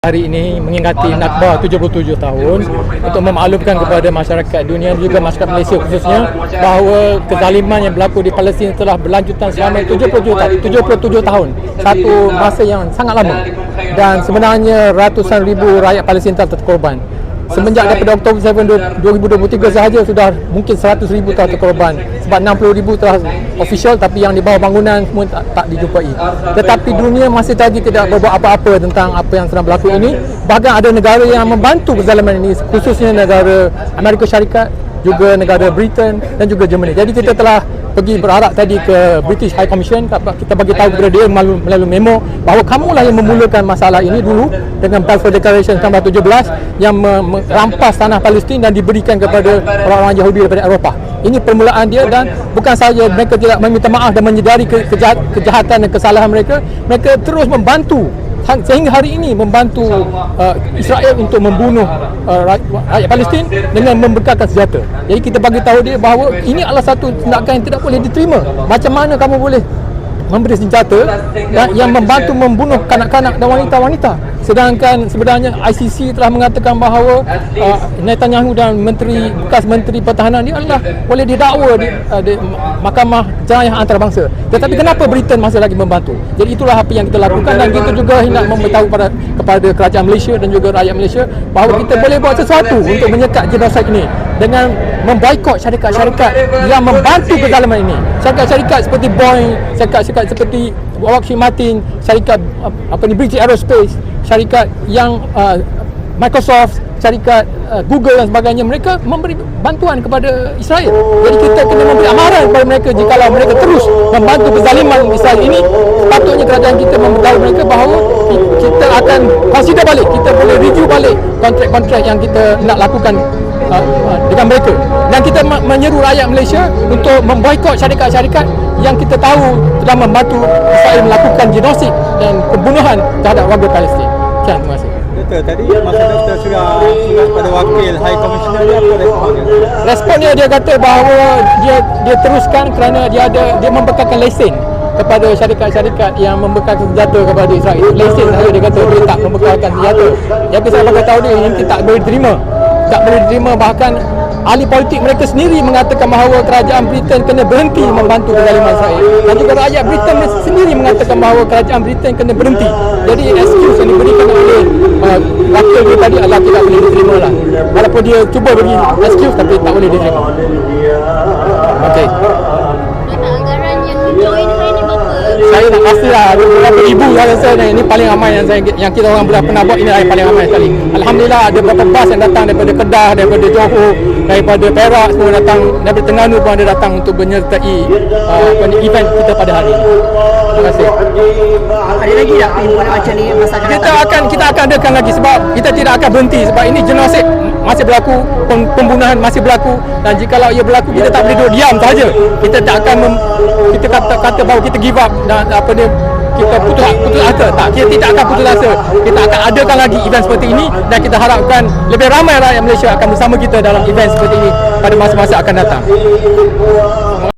hari ini mengingati Nakba 77 tahun untuk memaklumkan kepada masyarakat dunia juga masyarakat Malaysia khususnya bahawa kezaliman yang berlaku di Palestin telah berlanjutan selama 77 tahun 77 tahun. Satu masa yang sangat lama. Dan sebenarnya ratusan ribu rakyat Palestin telah terkorban semenjak daripada Oktober 7 2023 sahaja sudah mungkin 100 ribu telah terkorban. Sebab 60 ribu telah official tapi yang di bawah bangunan semua tak, tak dijumpai. Tetapi dunia masih lagi tidak berbuat apa-apa tentang apa yang sedang berlaku ini. Bahkan ada negara yang membantu kezaliman ini khususnya negara Amerika Syarikat juga negara Britain dan juga Germany. Jadi kita telah pergi berharap tadi ke British High Commission kita bagi tahu kepada dia melalui, memo bahawa kamulah yang memulakan masalah ini dulu dengan Balfour Declaration 1917 yang merampas tanah Palestin dan diberikan kepada orang-orang Yahudi daripada Eropah. Ini permulaan dia dan bukan sahaja mereka tidak meminta maaf dan menyedari kejahat, kejahatan dan kesalahan mereka, mereka terus membantu sehingga hari ini membantu uh, Israel untuk membunuh uh, rakyat Palestin dengan membekalkan senjata. Jadi kita bagi tahu dia bahawa ini adalah satu tindakan yang tidak boleh diterima. Macam mana kamu boleh memberi senjata yang membantu membunuh kanak-kanak dan wanita-wanita sedangkan sebenarnya ICC telah mengatakan bahawa uh, Netanyahu dan menteri bekas menteri pertahanan dia adalah boleh didakwa di, uh, di mahkamah jenayah antarabangsa. Tetapi kenapa Britain masih lagi membantu? Jadi itulah apa yang kita lakukan dan kita juga hendak memberitahu kepada kepada kerajaan Malaysia dan juga rakyat Malaysia bahawa kita boleh buat sesuatu untuk menyekat genosid ini dengan memboikot syarikat-syarikat yang membantu kezaliman ini. Syarikat-syarikat seperti Boeing syarikat-syarikat seperti Lockheed Martin syarikat apa ni British Aerospace syarikat yang uh, Microsoft, syarikat uh, Google dan sebagainya mereka memberi bantuan kepada Israel. Jadi kita kena memberi amaran kepada mereka jika mereka terus membantu kezaliman Israel ini, sepatutnya kerajaan kita memberitahu mereka bahawa kita akan consider balik, kita boleh review balik kontrak-kontrak yang kita nak lakukan uh, uh, dengan mereka. Dan kita menyeru rakyat Malaysia untuk memboikot syarikat-syarikat yang kita tahu telah membantu Israel melakukan genosid dan pembunuhan terhadap warga Palestin. Sekian, terima kasih. Doktor, tadi masa doktor sudah surat pada wakil High Commissioner dia apa responnya? Responnya dia kata bahawa dia dia teruskan kerana dia ada dia membekalkan lesen kepada syarikat-syarikat yang membekalkan senjata kepada Israel. Lesen saja dia kata dia tak membekalkan senjata. Yang saya bagi tahu dia yang tak boleh diterima. Tak boleh diterima bahkan ahli politik mereka sendiri mengatakan bahawa kerajaan Britain kena berhenti membantu kezaliman Israel dan juga rakyat Britain sendiri mengatakan bahawa kerajaan Britain kena berhenti. Jadi excuse yang diberikan oleh uh, wakil dia tadi adalah tidak boleh diterima lah. Walaupun dia cuba beri excuse tapi tak boleh diterima. Ok saya nak pastilah ada beberapa ribu saya rasa ni, ini paling ramai yang saya yang kita orang boleh pernah buat ini yang paling ramai sekali. Alhamdulillah ada beberapa bas yang datang daripada Kedah daripada Johor daripada Perak semua datang. Daripada Terengganu pun ada datang untuk menyertai uh, event kita pada hari ini. Terima kasih Ada lagi tak perhimpunan macam ni masa kita akan kita akan adakan lagi sebab kita tidak akan berhenti sebab ini genosid masih berlaku pem- pembunuhan masih berlaku dan jika ia berlaku kita tak boleh duduk diam saja kita tak akan mem- kita kata kata bahawa kita give up dan apa dia kita putus putus asa. Tak kita tidak akan putus asa. Kita akan adakan lagi event seperti ini dan kita harapkan lebih ramai rakyat Malaysia akan bersama kita dalam event seperti ini pada masa-masa akan datang